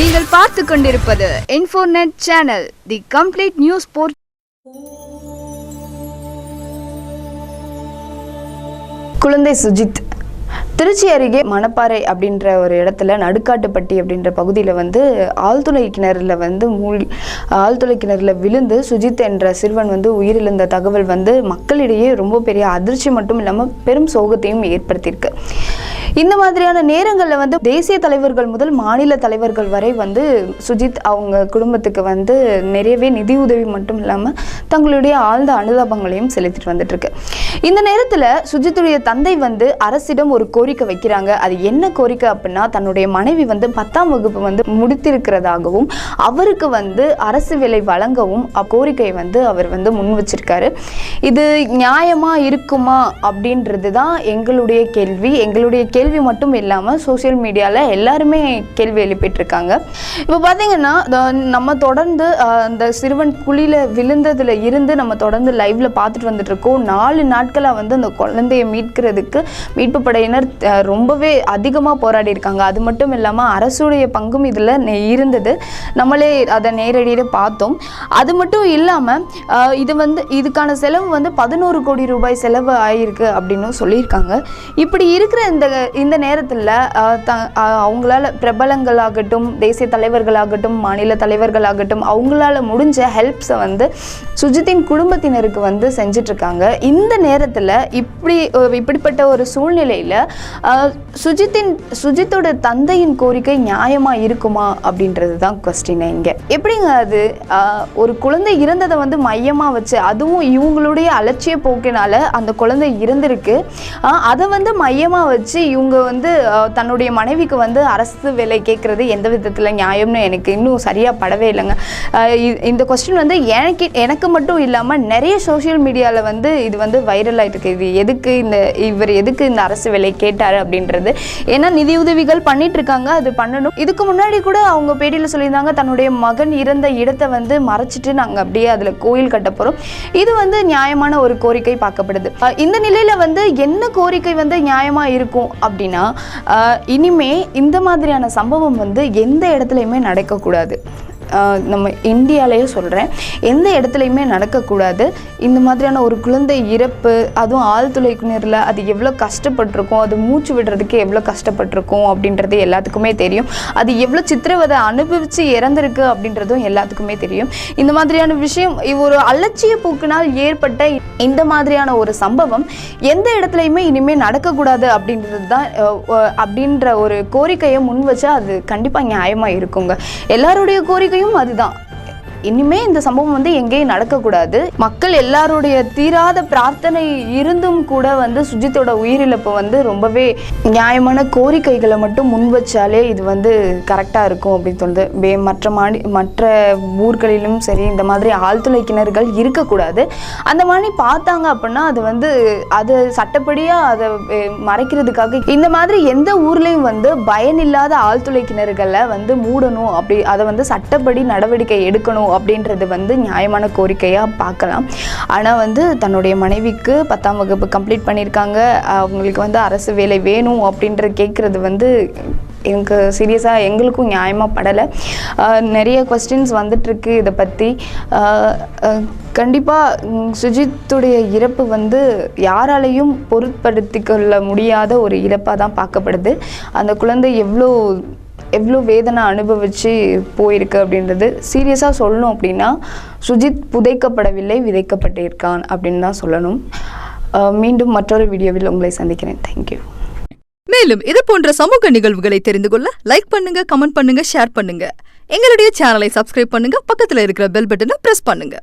நீங்கள் பார்த்து கொண்டிருப்பது Infonet channel the complete news port குழந்தை சுஜித். திருச்சி அருகே மணப்பாறை அப்படின்ற ஒரு இடத்துல நடுக்காட்டுப்பட்டி அப்படின்ற பகுதியில் வந்து ஆழ்துளை கிணறுல வந்து மூழ்கி ஆழ்துளை கிணறுல விழுந்து சுஜித் என்ற சிறுவன் வந்து உயிரிழந்த தகவல் வந்து மக்களிடையே ரொம்ப பெரிய அதிர்ச்சி மட்டும் இல்லாமல் பெரும் சோகத்தையும் ஏற்படுத்தியிருக்கு. இந்த மாதிரியான நேரங்களில் வந்து தேசிய தலைவர்கள் முதல் மாநில தலைவர்கள் வரை வந்து சுஜித் அவங்க குடும்பத்துக்கு வந்து நிறையவே நிதி உதவி மட்டும் இல்லாமல் தங்களுடைய ஆழ்ந்த அனுதாபங்களையும் செலுத்திட்டு வந்துட்டு இருக்கு இந்த நேரத்தில் சுஜித்துடைய தந்தை வந்து அரசிடம் ஒரு கோரிக்கை வைக்கிறாங்க. அது என்ன கோரிக்கை அப்படின்னா தன்னுடைய மனைவி வந்து பத்தாம் வகுப்பு வந்து முடித்திருக்கிறதாகவும் அவருக்கு வந்து அரசு வேலை வழங்கவும் கோரிக்கையை வந்து அவர் வந்து முன் வச்சிருக்காரு. இது நியாயமா இருக்குமா அப்படின்றது தான் எங்களுடைய கேள்வி. எங்களுடைய கேள்வி மட்டும் இல்லாமல் சோஷியல் மீடியாவில் எல்லாருமே கேள்வி எழுப்பிட்டுருக்காங்க. இப்போ பார்த்தீங்கன்னா நம்ம தொடர்ந்து அந்த சிறுவன் குழியில் விழுந்ததில் இருந்து நம்ம தொடர்ந்து லைவ்ல பார்த்துட்டு வந்துட்டு இருக்கோம் நாலு நாட்களாக வந்து அந்த குழந்தையை மீட்கிறதுக்கு மீட்பு படையினர் ரொம்பவே அதிகமாக போராடி இருக்காங்க. அது மட்டும் இல்லாமல் அரசுடைய பங்கும் இதில் இருந்தது. நம்மளே அதை நேரடியாக பார்த்தோம். அது மட்டும் இல்லாமல் இது வந்து இதுக்கான செலவு வந்து பதினோரு கோடி ரூபாய் செலவு ஆகியிருக்கு அப்படின்னு சொல்லியிருக்காங்க. இப்படி இருக்கிற இந்த இந்த நேரத்தில் அவங்களால பிரபலங்களாகட்டும் தேசிய தலைவர்களாகட்டும் மாநில தலைவர்களாகட்டும் அவங்களால முடிஞ்ச ஹெல்ப்ஸை வந்து சுஜித்தின் குடும்பத்தினருக்கு வந்து செஞ்சிட்ருக்காங்க. இந்த நேரத்தில் இப்படி இப்படிப்பட்ட ஒரு சூழ்நிலையில் சுஜித்தின் சுஜித்தோட தந்தையின் கோரிக்கை நியாயமாக இருக்குமா அப்படின்றது தான் கொஸ்டின் இங்கே. எப்படிங்க அது? ஒரு குழந்தை இறந்ததை வந்து மையமாக வச்சு அதுவும் இவங்களுடைய அலட்சிய போக்கினால அந்த குழந்தை இறந்திருக்கு. அதை வந்து மையமாக வச்சு இவங்க வந்து தன்னுடைய மனைவிக்கு வந்து அரசு வேலை கேட்குறது எந்த விதத்தில் நியாயம்னு எனக்கு இன்னும் சரியாக படவே இல்லைங்க. இந்த கொஸ்டின் வந்து எனக்கு எனக்கு மட்டும் இல்லாமல் நிறைய சோஷியல் மீடியாவில் வந்து இது வந்து வைரல் ஆகிட்டு இது எதுக்கு இந்த இவர் எதுக்கு இந்த அரசு வேலை கேட்டார் அப்படின்றது. ஏன்னா நிதியுதவிகள் பண்ணிட்டு இருக்காங்க அது பண்ணணும். இதுக்கு முன்னாடி கூட அவங்க பேட்டியில் சொல்லியிருந்தாங்க தன்னுடைய மகன் இறந்த இடத்தை வந்து மறைச்சிட்டு நாங்கள் அப்படியே அதில் கோயில் கட்ட போகிறோம் இது வந்து நியாயமான ஒரு கோரிக்கை பார்க்கப்படுது. இந்த நிலையில் வந்து என்ன கோரிக்கை வந்து நியாயமாக இருக்கும்? அப்படின்னா இனிமே இந்த மாதிரியான சம்பவம் வந்து எந்த இடத்துலையுமே நடக்கக்கூடாது. நம்ம இந்தியாலேயே சொல்கிறேன் எந்த இடத்துலையுமே நடக்கக்கூடாது. இந்த மாதிரியான ஒரு குழந்தை இறப்பு அதுவும் ஆழ்துளை கிணறுல அது எவ்வளோ கஷ்டப்பட்டிருக்கும் அது மூச்சு விடுறதுக்கு எவ்வளோ கஷ்டப்பட்டிருக்கும் அப்படின்றது எல்லாத்துக்குமே தெரியும். அது எவ்வளோ சித்திரவதை அனுபவித்து இறந்திருக்கு அப்படின்றதும் எல்லாத்துக்குமே தெரியும். இந்த மாதிரியான விஷயம் ஒரு அலட்சிய போக்கினால் ஏற்பட்ட இந்த மாதிரியான ஒரு சம்பவம் எந்த இடத்துலையுமே இனிமேல் நடக்கக்கூடாது அப்படின்றது தான் அப்படின்ற ஒரு கோரிக்கையை முன் வச்சா அது கண்டிப்பாக நியாயமாக இருக்குங்க. எல்லாருடைய பயமா இனிமே இந்த சம்பவம் வந்து எங்கேயும் நடக்கக்கூடாது. மக்கள் எல்லாருடைய தீராத பிரார்த்தனை இருந்தும் கூட வந்து சுஜித்தோட உயிரிழப்பு வந்து ரொம்பவே நியாயமான கோரிக்கைகளை மட்டும் முன் வச்சாலே இது வந்து கரெக்டாக இருக்கும் அப்படின்னு தோணுது. மே மற்ற மாடி மற்ற ஊர்களிலும் சரி இந்த மாதிரி ஆழ்துளை கிணறுகள் இருக்கக்கூடாது. அந்த மாதிரி பார்த்தாங்க அப்படின்னா அது வந்து அது சட்டப்படியாக அதை மறைக்கிறதுக்காக இந்த மாதிரி எந்த ஊர்லேயும் வந்து பயனில்லாத ஆழ்துளை கிணறுகளை வந்து மூடணும். அப்படி அதை வந்து சட்டப்படி நடவடிக்கை எடுக்கணும் அப்படின்றது வந்து நியாயமான கோரிக்கையாக பார்க்கலாம். ஆனால் வந்து தன்னுடைய மனைவிக்கு பத்தாம் வகுப்பு கம்ப்ளீட் பண்ணியிருக்காங்க. அவங்களுக்கு வந்து அரசு வேலை வேணும் அப்படின்றது கேட்குறது வந்து எனக்கு சீரியஸாக எங்களுக்கும் நியாயமாக படலை. நிறைய கொஸ்டின்ஸ் வந்துட்டுருக்கு இதை பற்றி கண்டிப்பாக சுஜித்துடைய இறப்பு வந்து யாராலையும் பொருட்படுத்திக் கொள்ள முடியாத ஒரு இழப்பாக தான் பார்க்கப்படுது. அந்த குழந்தை எவ்வளோ எவ்வளோ வேதனை அனுபவித்து போயிருக்கு அப்படின்றது சீரியஸாக சொல்லணும் அப்படின்னா சுஜித் புதைக்கப்படவில்லை விதைக்கப்பட்டிருக்கான் அப்படின்னு தான் சொல்லணும். மீண்டும் மற்றொரு வீடியோவில் உங்களை சந்திக்கிறேன். தேங்க்யூ மேலும் இது போன்ற சமூக நிகழ்வுகளை தெரிந்து கொள்ள லைக் பண்ணுங்க கமெண்ட் பண்ணுங்க ஷேர் பண்ணுங்க. எங்களுடைய சேனலை சப்ஸ்கிரைப் பண்ணுங்க பக்கத்தில் இருக்கிற பெல் பட்டனை பிரஸ் பண்ணுங்க.